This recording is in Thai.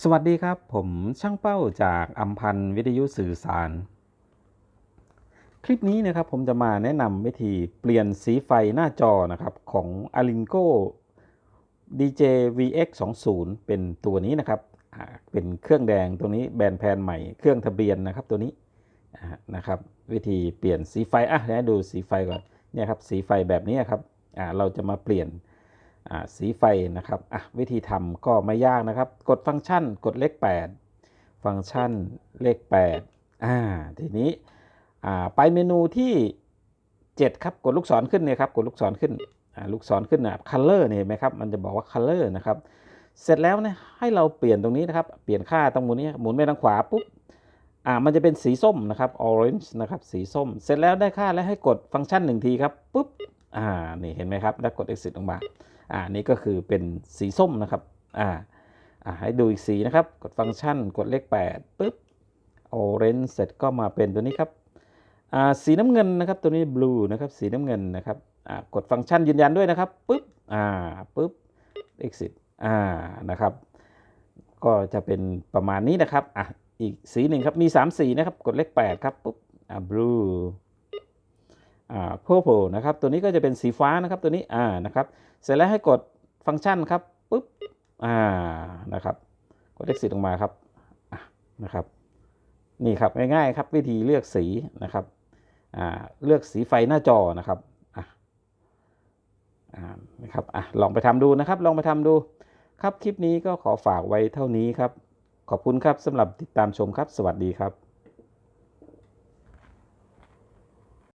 สวัสดีครับ ผมช่างเป้าจากอัมพันธ์วิทยุสื่อสาร คลิปนี้นะครับผมจะมาแนะนำวิธีเปลี่ยนสีไฟหน้าจอนะครับของ a l i n c o DJ VX 20เป็นตัวนี้นะครับ เป็นเครื่องแดงตัวนี้แบรนด์แพนใหม่เครื่องทะเบียนนะครับตัวนี้นะครับวิธีเปลี่ยนสีไฟอะเดี๋ยวให้ดูสีไฟก่อนเนี่ยครับสีไฟแบบนี้ครับเราจะมาเปลี่ยน สีไฟนะครับอะวิธีทำก็ไม่ยากนะครับ กดฟังก์ชันกดเลข 8 ฟังก์ชันเลข8อ่าทีนี้อ่าไปเมนูที่ 7 ครับกดลูกศรขึ้นเนี่ยครับกดลูกศรขึ้นอ่าลูกศรขึ้นนะ color เนี่ยเห็นไหมครับมันจะบอกว่า color นะครับเสร็จแล้วเนี่ยให้เราเปลี่ยนตรงนี้นะครับ เปลี่ยนค่าตรงหมุนนี้หมุนไปทางขวาปุ๊บอ่ามันจะเป็นสีส้มนะครับ orange นะครับสีส้ม เสร็จแล้วได้ค่าแล้วให้กดฟังก์ชันหนึ่งทีครับปุ๊บ อ่า นี่เห็นไหมครับ แล้วกด exit ลงมา อ่า นี่ก็คือเป็นสีส้มนะครับ อ่า อ่า ให้ดูอีกสีนะครับ กดฟังก์ชัน กดเลข8ปุ๊บ orange เสร็จก็มาเป็นตัวนี้ครับ อ่า สีน้ำเงินนะครับ ตัวนี้ blue นะครับ สีน้ำเงินนะครับ อ่า กดฟังก์ชันยืนยันด้วยนะครับปุ๊บ อ่า ปุ๊บ exit อ่า นะครับ ก็จะเป็นประมาณนี้นะครับ อะ อีกสีหนึ่งครับ มี 3 สีนะครับ กดเลข8ครับปุ๊บ อ่า blue purple นะครับ ตัวนี้ก็จะเป็นสีฟ้านะครับตัวนี้อ่านะครับ เสร็จแล้วให้กดฟังก์ชันครับปุ๊บอ่านะครับ กดเลขสีลงมาครับะนะครับ นี่ครับง่ายๆครับวิธีเลือกสีนะครับอ่าเลือกสีไฟหน้าจอนะครับอ่านะครับอะลองไปทำดูนะครับ ลองไปทำดูครับคลิปนี้ก็ขอฝากไว้เท่านี้ครับ ขอบคุณครับสำหรับติดตามชมครับ สวัสดีครับ